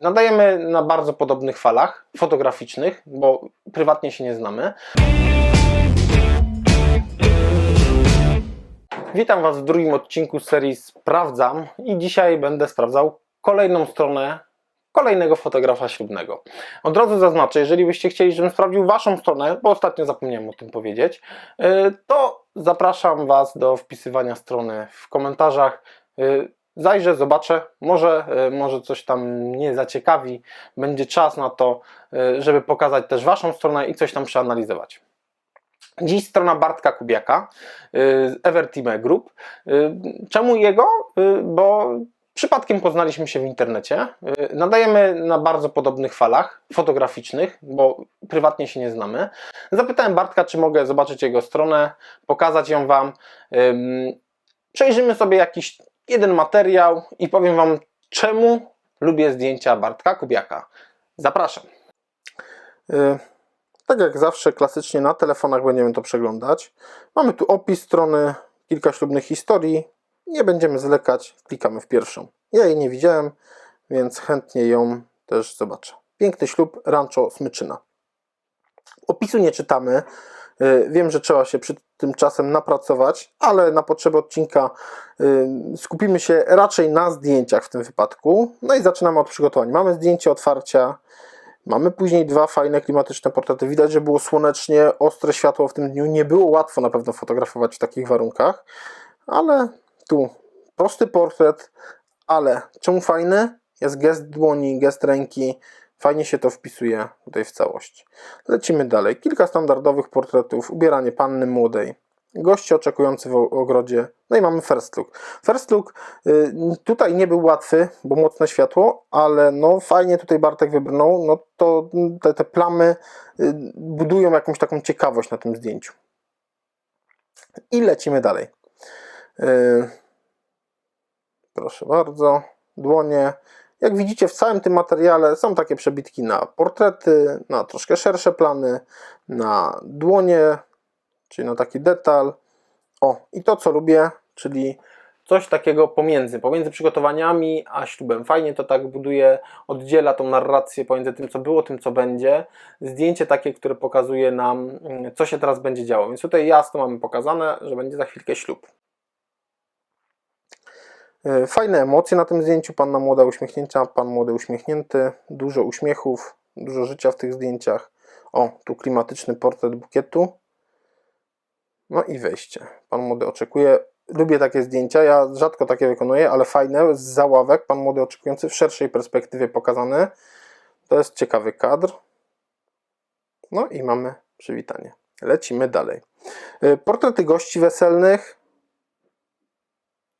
Nadajemy na bardzo podobnych falach fotograficznych, bo prywatnie się nie znamy. Witam Was w drugim odcinku serii Sprawdzam i dzisiaj będę sprawdzał kolejną stronę kolejnego fotografa ślubnego. Od razu zaznaczę, jeżeli byście chcieli, żebym sprawdził Waszą stronę, bo ostatnio zapomniałem o tym powiedzieć, yy, to zapraszam Was do wpisywania strony w komentarzach. Zajrzę, zobaczę, może, yy, może coś tam mnie zaciekawi, będzie czas na to, yy, żeby pokazać też Waszą stronę i coś tam przeanalizować. Dziś strona Bartka Kubiaka yy, z Evertime Group. Czemu jego? Bo przypadkiem poznaliśmy się w internecie. Nadajemy na bardzo podobnych falach fotograficznych, bo prywatnie się nie znamy. Zapytałem Bartka, czy mogę zobaczyć jego stronę, pokazać ją Wam. Ym, Przejrzymy sobie jakiś jeden materiał i powiem Wam, czemu lubię zdjęcia Bartka Kubiaka. Zapraszam. Yy, tak jak zawsze, klasycznie na telefonach będziemy to przeglądać. Mamy tu opis strony, kilka ślubnych historii. Nie będziemy zwlekać, klikamy w pierwszą. Ja jej nie widziałem, więc chętnie ją też zobaczę. Piękny ślub, Rancho Smyczyna. Opisu nie czytamy. Yy, Wiem, że trzeba się przy tym czasem napracować, ale na potrzeby odcinka yy, skupimy się raczej na zdjęciach w tym wypadku. No i zaczynamy od przygotowań. Mamy zdjęcie otwarcia. Mamy później dwa fajne klimatyczne portrety. Widać, że było słonecznie, ostre światło w tym dniu. Nie było łatwo na pewno fotografować w takich warunkach, ale tu prosty portret, ale czemu fajny? Jest gest dłoni, gest ręki. Fajnie się to wpisuje tutaj w całość. Lecimy dalej. Kilka standardowych portretów. Ubieranie panny młodej. Goście oczekujący w ogrodzie. No i mamy first look. First look y, tutaj nie był łatwy, bo mocne światło, ale no fajnie tutaj Bartek wybrnął. No to te, te plamy y, budują jakąś taką ciekawość na tym zdjęciu. I lecimy dalej. Y, Proszę bardzo. Dłonie. Jak widzicie, w całym tym materiale są takie przebitki na portrety, na troszkę szersze plany, na dłonie, czyli na taki detal. O, i to co lubię, czyli coś takiego pomiędzy, pomiędzy przygotowaniami a ślubem. Fajnie to tak buduje, oddziela tą narrację pomiędzy tym, co było, tym, co będzie. Zdjęcie takie, które pokazuje nam, mm, co się teraz będzie działo. Więc tutaj jasno mamy pokazane, że będzie za chwilkę ślub. E, Fajne emocje na tym zdjęciu. Panna młoda uśmiechnięcia, pan młody uśmiechnięty, dużo uśmiechów, dużo życia w tych zdjęciach. O, tu klimatyczny portret bukietu. No i wejście. Pan młody oczekuje. Lubię takie zdjęcia, ja rzadko takie wykonuję, ale fajne, z załawek. Pan młody oczekujący w szerszej perspektywie pokazany. To jest ciekawy kadr. No i mamy przywitanie. Lecimy dalej. E, Portrety gości weselnych.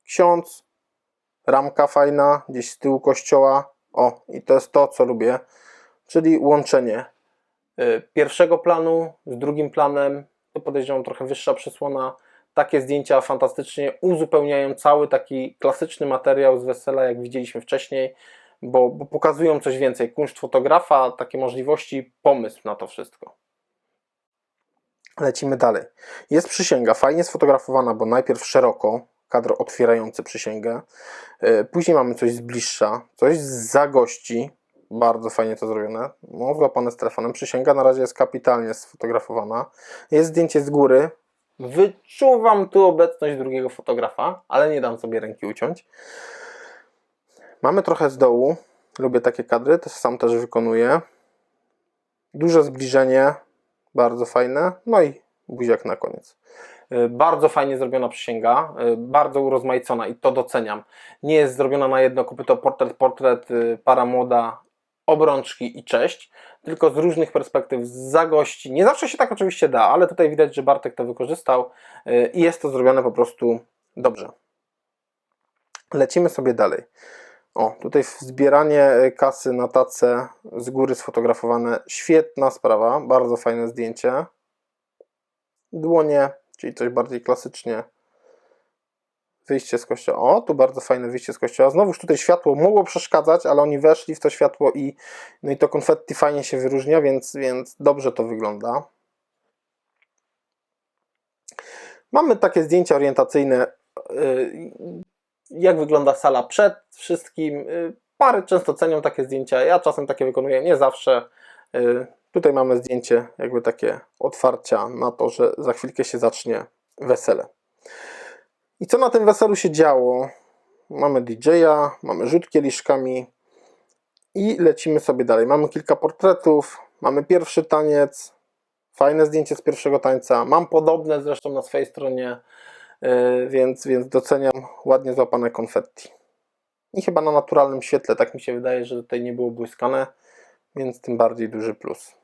Ksiądz, ramka fajna, gdzieś z tyłu kościoła. O, i to jest to, co lubię, czyli łączenie y, pierwszego planu z drugim planem. To podejrzewam trochę wyższa przysłona. Takie zdjęcia fantastycznie uzupełniają cały taki klasyczny materiał z wesela, jak widzieliśmy wcześniej, bo, bo pokazują coś więcej. Kunszt fotografa, takie możliwości, pomysł na to wszystko. Lecimy dalej. Jest przysięga, fajnie sfotografowana, bo najpierw szeroko, kadr otwierający przysięgę. E, Później mamy coś z bliższa, coś za gości. Bardzo fajnie to zrobione. No, złapane z telefonem. Przysięga na razie jest kapitalnie sfotografowana. Jest zdjęcie z góry. Wyczuwam tu obecność drugiego fotografa, ale nie dam sobie ręki uciąć. Mamy trochę z dołu. Lubię takie kadry, też sam też wykonuję. Duże zbliżenie, bardzo fajne. No i buziak na koniec. Y, Bardzo fajnie zrobiona przysięga, y, bardzo urozmaicona i to doceniam. Nie jest zrobiona na jedno kopyto portret, portret, y, para młoda, obrączki i cześć, tylko z różnych perspektyw, za gości. Nie zawsze się tak oczywiście da, ale tutaj widać, że Bartek to wykorzystał y, i jest to zrobione po prostu dobrze. Lecimy sobie dalej. O, tutaj zbieranie y, kasy na tacę z góry sfotografowane. Świetna sprawa, bardzo fajne zdjęcie. Dłonie, czyli coś bardziej klasycznie. Wyjście z kościoła. O, tu bardzo fajne wyjście z kościoła. Znowuż tutaj światło mogło przeszkadzać, ale oni weszli w to światło i, no i to konfetti fajnie się wyróżnia, więc, więc dobrze to wygląda. Mamy takie zdjęcia orientacyjne, y, jak wygląda sala przed wszystkim. y, Pary często cenią takie zdjęcia, ja czasem takie wykonuję, nie zawsze. Tutaj mamy zdjęcie, jakby takie otwarcia na to, że za chwilkę się zacznie wesele. I co na tym weselu się działo? Mamy DJ-a, mamy rzut kieliszkami i lecimy sobie dalej. Mamy kilka portretów, mamy pierwszy taniec, fajne zdjęcie z pierwszego tańca. Mam podobne zresztą na swojej stronie, yy, więc, więc doceniam ładnie złapane konfetti. I chyba na naturalnym świetle, tak mi się wydaje, że tutaj nie było błyskane, więc tym bardziej duży plus.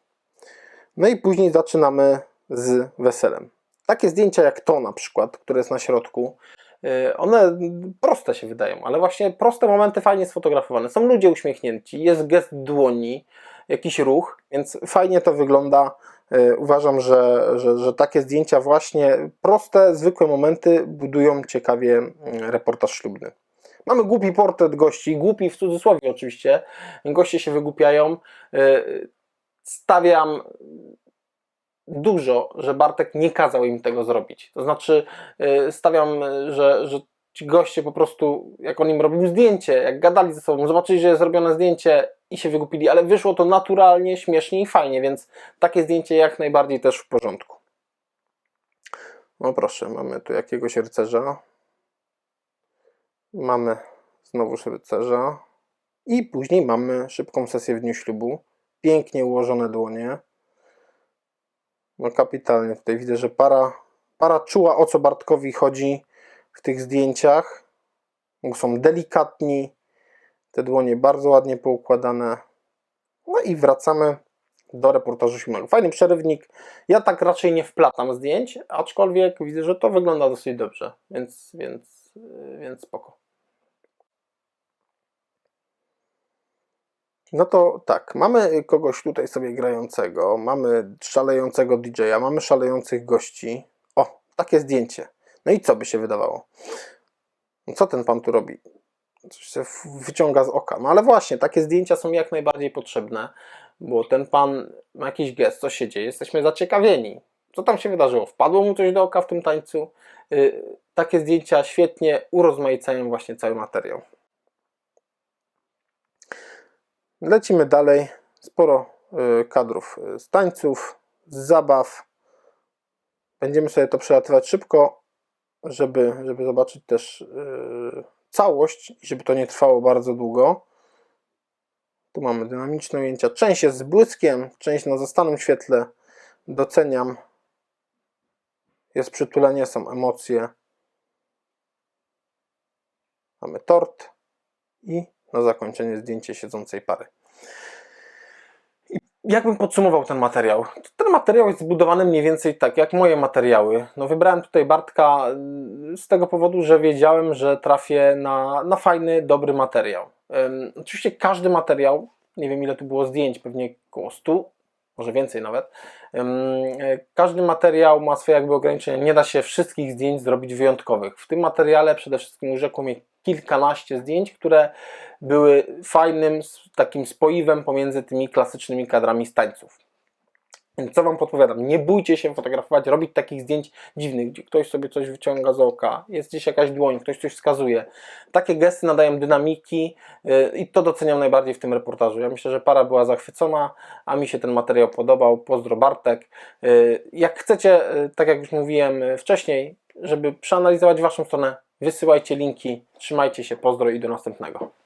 No i później zaczynamy z weselem. Takie zdjęcia jak to na przykład, które jest na środku, yy, one proste się wydają, ale właśnie proste momenty fajnie sfotografowane. Są ludzie uśmiechnięci, jest gest dłoni, jakiś ruch, więc fajnie to wygląda. Yy, Uważam, że, że, że takie zdjęcia właśnie proste, zwykłe momenty budują ciekawie yy, reportaż ślubny. Mamy głupi portret gości, głupi w cudzysłowie oczywiście, goście się wygłupiają. Stawiam dużo, że Bartek nie kazał im tego zrobić. To znaczy, yy, stawiam, że, że ci goście po prostu, jak on im robił zdjęcie, jak gadali ze sobą, zobaczyli, że jest zrobione zdjęcie i się wygupili, ale wyszło to naturalnie, śmiesznie i fajnie, więc takie zdjęcie jak najbardziej też w porządku. No proszę, mamy tu jakiegoś rycerza. Mamy znowuż rycerza. I później mamy szybką sesję w dniu ślubu. Pięknie ułożone dłonie. No kapitalnie. Tutaj widzę, że para, para czuła o co Bartkowi chodzi w tych zdjęciach. Są delikatni. Te dłonie bardzo ładnie poukładane. No i wracamy do reportażu ślubnego. Fajny przerywnik. Ja tak raczej nie wplatam zdjęć, aczkolwiek widzę, że to wygląda dosyć dobrze, więc, więc, yy, więc spoko. No to tak, mamy kogoś tutaj sobie grającego, mamy szalejącego DJ-a, mamy szalejących gości. O, takie zdjęcie. No i co by się wydawało? No co ten pan tu robi? Coś się wyciąga z oka. No ale właśnie, takie zdjęcia są jak najbardziej potrzebne, bo ten pan ma jakiś gest, co się dzieje, jesteśmy zaciekawieni. Co tam się wydarzyło? Wpadło mu coś do oka w tym tańcu? Yy, takie zdjęcia świetnie urozmaicają właśnie cały materiał. Lecimy dalej. Sporo y, kadrów y, z tańców, z zabaw. Będziemy sobie to przelatywać szybko, żeby, żeby zobaczyć też y, całość i żeby to nie trwało bardzo długo. Tu mamy dynamiczne ujęcia. Część jest z błyskiem, część na zastanym świetle. Doceniam. Jest przytulenie, są emocje. Mamy tort i na zakończenie zdjęcie siedzącej pary. Jakbym podsumował ten materiał? Ten materiał jest zbudowany mniej więcej tak jak moje materiały. No wybrałem tutaj Bartka y, z tego powodu, że wiedziałem, że trafię na, na fajny, dobry materiał. Ym, oczywiście każdy materiał, nie wiem ile tu było zdjęć, pewnie około 100, może więcej nawet. Y, każdy materiał ma swoje jakby ograniczenia. Nie da się wszystkich zdjęć zrobić wyjątkowych. W tym materiale przede wszystkim urzekło mnie kilkanaście zdjęć, które były fajnym takim spoiwem pomiędzy tymi klasycznymi kadrami z tańców. Więc co Wam podpowiadam? Nie bójcie się fotografować, robić takich zdjęć dziwnych, gdzie ktoś sobie coś wyciąga z oka, jest gdzieś jakaś dłoń, ktoś coś wskazuje. Takie gesty nadają dynamiki yy, i to doceniam najbardziej w tym reportażu. Ja myślę, że para była zachwycona, a mi się ten materiał podobał. Pozdro Bartek. Yy, Jak chcecie, yy, tak jak już mówiłem wcześniej, żeby przeanalizować Waszą stronę, wysyłajcie linki. Trzymajcie się, pozdro i do następnego.